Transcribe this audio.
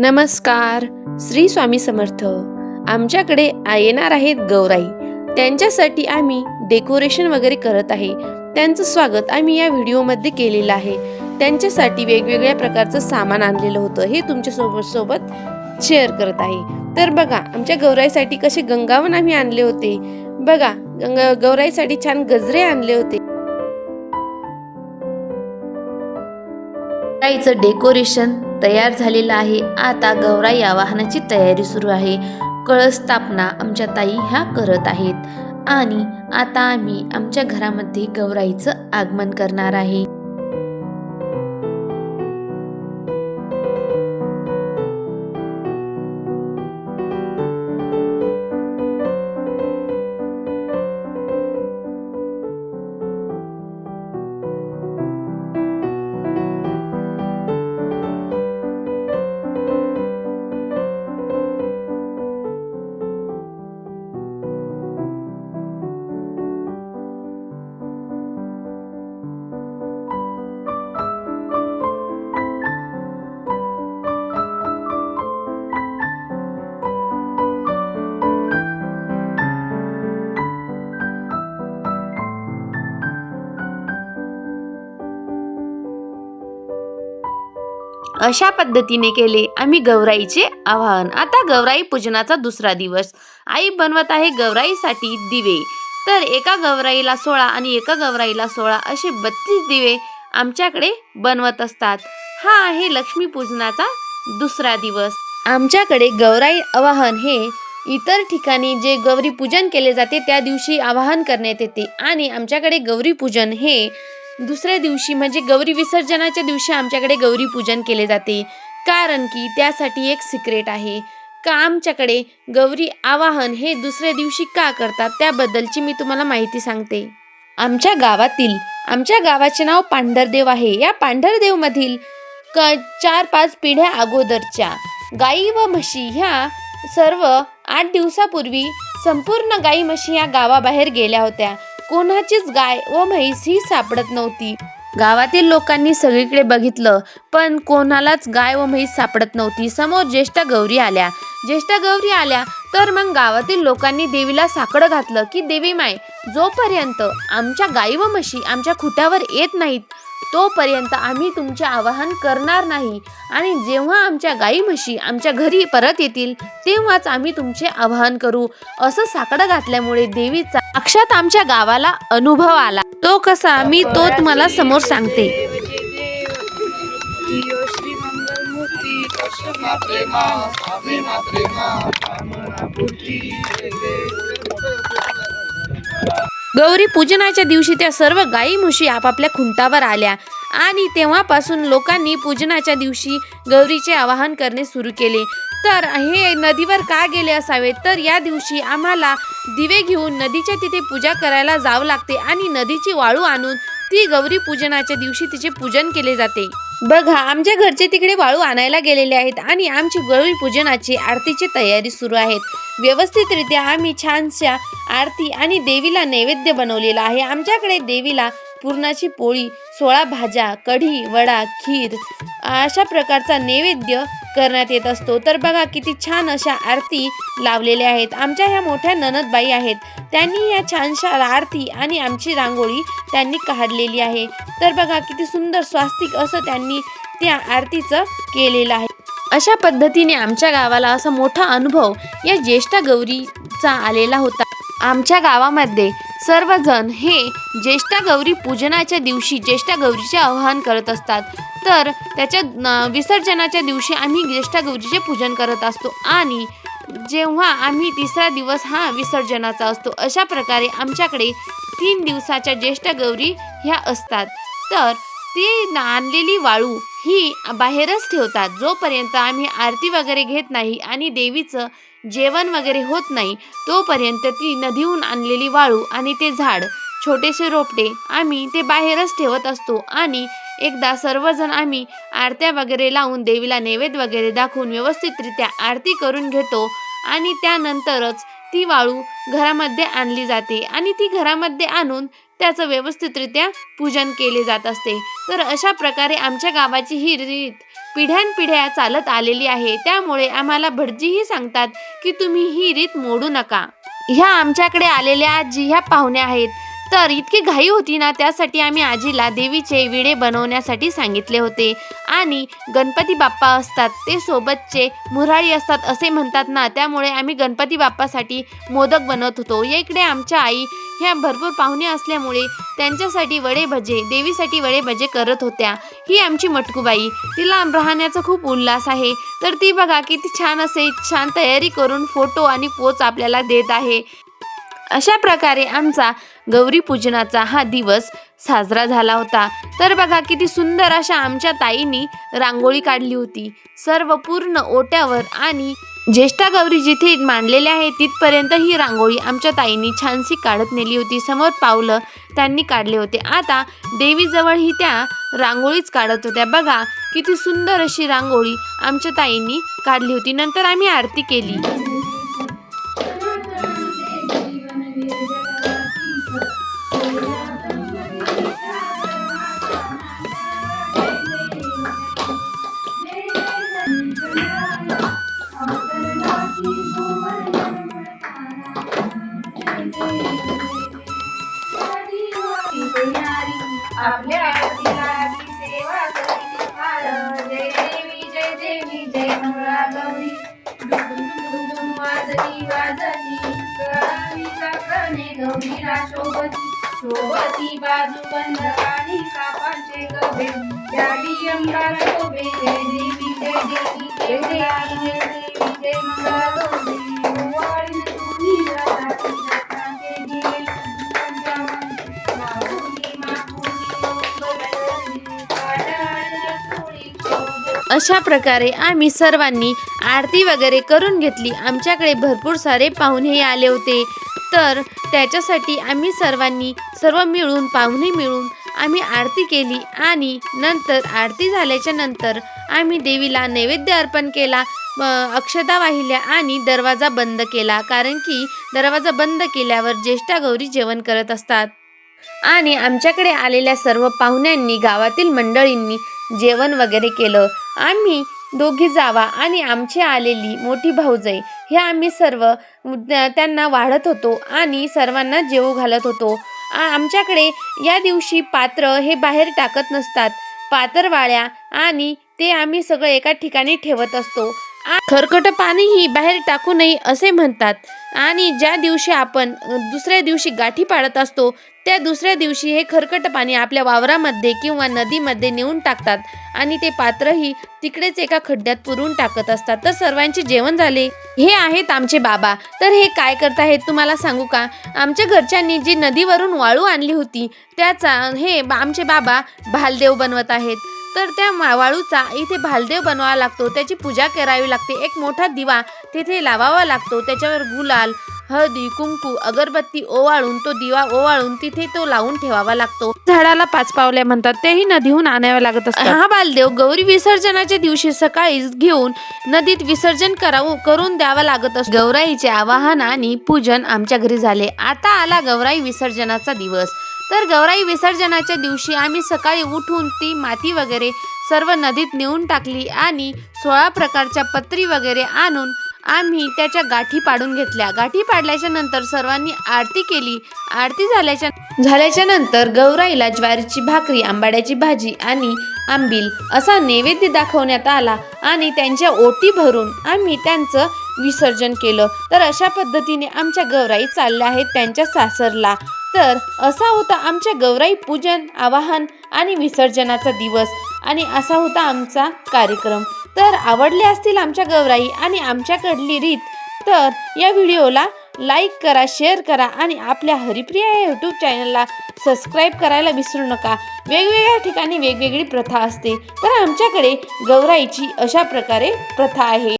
नमस्कार श्री स्वामी समर्थ. आमच्याकडे येणार आहेत गौराई. त्यांच्यासाठी आम्ही डेकोरेशन वगैरे करत आहे. त्यांचं स्वागत आम्ही या व्हिडिओमध्ये केलेलं आहे. त्यांच्यासाठी वेगवेगळ्या प्रकारचं सामान आणलेलं होतं. हे तुमच्यासोबत सोबत शेअर करत आहे. तर बघा आमच्या गौराईसाठी कसे गंगावन आम्ही आणले होते. बघा गंगा गौराईसाठी छान गजरे आणले होते. गौराईचं डेकोरेशन तयार झालेलं आहे. आता गौराई वाहनाची तयारी सुरू आहे. कळस स्थापना आमच्या ताई ह्या करत आहेत. आणि आता आम्ही आमच्या घरामध्ये गौराईचं आगमन करणार आहे. अशा पद्धतीने केले. आम्ही गौराईचे आवाहन. आता गौराई पूजनाचा दुसरा दिवस. आई बनवत आहे गौराईसाठी दिवे. तर एका गौराईला सोळा आणि एका गौराईला सोळा असे बत्तीस दिवे आमच्याकडे बनवत असतात. हा आहे लक्ष्मी पूजनाचा दुसरा दिवस. आमच्याकडे गौराई आवाहन हे इतर ठिकाणी जे गौरी पूजन केले जाते त्या दिवशी आवाहन करण्यात येते. आणि आमच्याकडे गौरी पूजन हे दुसऱ्या दिवशी म्हणजे गौरी विसर्जनाच्या दिवशी आमच्याकडे गौरी पूजन केले जाते. कारण की त्यासाठी एक सिक्रेट आहे. का आमच्याकडे गौरी आवाहन हे दुसऱ्या दिवशी का करतात त्याबद्दलची मी तुम्हाला माहिती सांगते. आमच्या गावातील आमच्या गावाचे नाव पांढरदेव आहे. या पांढरदेव मधील क चार पाच पिढ्या अगोदरच्या गाई व म्हशी ह्या सर्व आठ दिवसापूर्वी संपूर्ण गाई म्हशी या गावाबाहेर गेल्या होत्या. कोणाचीच गाय व म्हैस ही सापडत नव्हती. गावातील लोकांनी सगळीकडे बघितलं पण कोणालाच गाय व म्हैस सापडत नव्हती. समोर ज्येष्ठ गौरी आल्या. ज्येष्ठ गौरी आल्या तर मग गावातील लोकांनी देवीला साकडं घातलं की देवी माय जोपर्यंत आमच्या गाई व म्हशी आमच्या खुट्यावर येत नाहीत तोपर्यंत आम्ही तुमचे आवाहन करणार नाही. आणि जेव्हा आमच्या गाई म्हशी आमच्या घरी परत येतील तेव्हाच आम्ही तुमचे आवाहन करू. असं साकडं घातल्यामुळे देवीचा साक्षात आमच्या गावाला अनुभव आला. तो कसा मी तो तुम्हाला समोर सांगते. गौरी पूजनाच्या दिवशी त्या सर्व गाई म्हशी आपापल्या खुंटावर आल्या आणि तेव्हापासून लोकांनी पूजनाच्या दिवशी गौरीचे आवाहन करणे सुरू केले. तर हे नदीवर का गेले असावे? तर या दिवशी आम्हाला दिवे घेऊन नदीच्या तिथे पूजा करायला जावं लागते आणि नदीची वाळू आणून ती गौरी पूजनाच्या दिवशी तिचे पूजन केले जाते. बघा आमच्या घरचे तिकडे वाळू आणायला गेलेले आहेत आणि आमची गौरी पूजनाची आरतीची तयारी सुरू आहेत. व्यवस्थितरित्या आम्ही छानशा आरती आणि देवीला नैवेद्य बनवलेला आहे. आमच्याकडे देवीला पुरणाची पोळी सोळा भाज्या कढी वडा खीर अशा प्रकारचा नैवेद्य करण्यात येत असतो. तर बघा किती छान अशा आरती लावलेल्या आहेत. आमच्या ह्या मोठ्या ननदबाई आहेत. त्यांनी या छानशा आरती आणि आमची रांगोळी त्यांनी काढलेली आहे. तर बघा किती सुंदर स्वास्तिक असं त्यांनी त्या आरतीचं केलेलं आहे. अशा पद्धतीने आमच्या गावाला असा मोठा अनुभव या ज्येष्ठ गौरीचा आलेला होता. आमच्या गावामध्ये सर्वजण हे ज्येष्ठा गौरी पूजनाच्या दिवशी ज्येष्ठ गौरीचे आवाहन करत असतात. तर त्याच्या विसर्जनाच्या दिवशी आम्ही ज्येष्ठा गौरीचे पूजन करत असतो आणि जेव्हा आम्ही तिसरा दिवस हा विसर्जनाचा असतो अशा प्रकारे आमच्याकडे तीन दिवसाच्या ज्येष्ठ गौरी ह्या असतात. तर ती आणलेली वाळू ही बाहेरच ठेवतात. जोपर्यंत आम्ही आरती वगैरे घेत नाही आणि देवीचं जेवण वगैरे होत नाही तोपर्यंत ती नदीहून आणलेली वाळू आणि ते झाड छोटेसे रोपटे आम्ही ते बाहेरच ठेवत असतो आणि एकदा सर्वजण आम्ही आरत्या वगैरे लावून देवीला नैवेद्य वगैरे दाखवून व्यवस्थितरित्या आरती करून घेतो आणि त्यानंतरच ती वाळू घरामध्ये आणली जाते आणि ती घरामध्ये आणून त्याचं व्यवस्थितरित्या पूजन केले जात असते. तर अशा प्रकारे आमच्या गावाची ही रीत पिढ्यानपिढ्या चालत आलेली आहे. त्यामुळे आम्हाला भटजीही सांगतात की तुम्ही ही रीत मोडू नका. ह्या आमच्याकडे आलेल्या आजी ह्या पाहुण्या आहेत तर इतकी घाई होती ना त्यासाठी आम्ही आजीला देवीचे विडे बनवण्यासाठी सांगितले होते. आणि गणपती बाप्पा असतात ते सोबतचे मुराळी असतात असे म्हणतात ना त्यामुळे आम्ही गणपती बाप्पासाठी मोदक बनवत होतो. या इकडे आमच्या आई ह्या भरपूर पाहुणे असल्यामुळे त्यांच्यासाठी वडे भजे देवीसाठी वडे भजे करत होत्या. ही आमची मटकूबाई. तिला राहण्याचा खूप उल्हास आहे. तर ती बघा किती छान असे छान तयारी करून फोटो आणि पोच आपल्याला देत आहे. अशा प्रकारे आमचा गौरी पूजनाचा हा दिवस साजरा झाला होता. तर बघा किती सुंदर अशा आमच्या ताईनी रांगोळी काढली होती. सर्व पूर्ण ओट्यावर आणि ज्येष्ठा गौरी जिथे मांडलेल्या आहे तिथपर्यंत ही रांगोळी आमच्या ताईंनी छानशी काढत नेली होती. समोर पावलं त्यांनी काढले होते. आता देवीजवळ ही त्या रांगोळीच काढत होत्या. बघा किती सुंदर अशी रांगोळी आमच्या ताईंनी काढली होती. नंतर आम्ही आरती केली. वाजली वाजली कणे गौरीला शोभती शोभती बाजू बंद आणि सापांचे गवे जाडी अंगाला शोभे जय देवी जय देवी जय देवी जय देवी जय मंगळा गौरी ओवाळीन तुम्ही राधाची अशा प्रकारे आम्ही सर्वांनी आरती वगैरे करून घेतली. आमच्याकडे भरपूर सारे पाहुणे आले होते. तर त्याच्यासाठी आम्ही सर्वांनी सर्व मिळून पाहुणे मिळून आम्ही आरती केली आणि नंतर आरती झाल्याच्यानंतर आम्ही देवीला नैवेद्य अर्पण केला अक्षता वाहिल्या आणि दरवाजा बंद केला. कारण की दरवाजा बंद केल्यावर ज्येष्ठा गौरी जेवण करत असतात. आणि आमच्याकडे आलेल्या सर्व पाहुण्यांनी गावातील मंडळींनी जेवण वगैरे केलं. आम्ही दोघी जावा आणि आमची आलेली मोठी भाऊजाई हे आम्ही सर्व त्यांना वाढत होतो आणि सर्वांना जेवू घालत होतो. आमच्याकडे या दिवशी पात्र हे बाहेर टाकत नसतात. पातरवाळ्या आणि ते आम्ही सगळं एका ठिकाणी ठेवत असतो. खरकट पाणीही बाहेर टाकू नये असे म्हणतात. आणि ज्या दिवशी आपण दुसऱ्या दिवशी गाठी पाडत असतो त्या दुसऱ्या दिवशी हे खरकट पाणी आपल्या वावरामध्ये किंवा नदीमध्ये नेऊन टाकतात. आणि ते पात्रही तिकडेच एका खड्ड्यात पुरून टाकत असतात. तर सर्वांचे जेवण झाले. हे आहेत आमचे बाबा. तर हे काय करताहेत तुम्हाला सांगू का? आमच्या घरच्यांनी जी नदीवरून वाळू आणली होती त्याचा हे बा- आमचे बाबा भालदेव बनवत आहेत. तर त्या वाळूचा इथे भालदेव बनवावा लागतो. त्याची पूजा करावी लागते. एक मोठा दिवा तिथे लावावा लागतो. त्याच्यावर गुलाल हळदी कुंकू अगरबत्ती ओवाळून तो दिवा ओवाळून तिथे तो लावून ठेवावा लागतो. झाडाला पाच पावल्या म्हणतात. तेही नदीहून आणावे लागत असतात. हा बालदेव गौरी विसर्जनाच्या दिवशी सकाळी घेऊन नदीत विसर्जन करावं करून द्यावा लागत असतो. गौराईचे आवाहन आणि पूजन आमच्या घरी झाले. आता आला गौराई विसर्जनाचा दिवस. तर गौराई विसर्जनाच्या दिवशी आम्ही सकाळी उठून ती माती वगैरे सर्व नदीत नेऊन टाकली आणि सोळा प्रकारच्या पत्री वगैरे आणून आम्ही त्याच्या गाठी पाडून घेतल्या. गाठी पाडल्याच्या नंतर सर्वांनी आरती केली. आरती झाल्याच्या झाल्याच्यानंतर गौराईला ज्वारीची भाकरी आंबाड्याची भाजी आणि आंबील असा नैवेद्य दाखवण्यात आला आणि त्यांच्या ओटी भरून आम्ही त्यांचं विसर्जन केलं. तर अशा पद्धतीने आमच्या गौराई चालल्या आहेत त्यांच्या सासरला. तर असा होता आमच्या गौराई पूजन आवाहन आणि विसर्जनाचा दिवस आणि असा होता आमचा कार्यक्रम. तर आवडले असतील आमच्या गौराई आणि आमच्याकडली रीत तर या व्हिडिओला लाईक करा शेअर करा आणि आपल्या हरिप्रिया या यूट्यूब चॅनलला सबस्क्राईब करायला विसरू नका. वेगवेगळ्या ठिकाणी वेगवेगळी प्रथा असते. तर आमच्याकडे गौराईची अशा प्रकारे प्रथा आहे.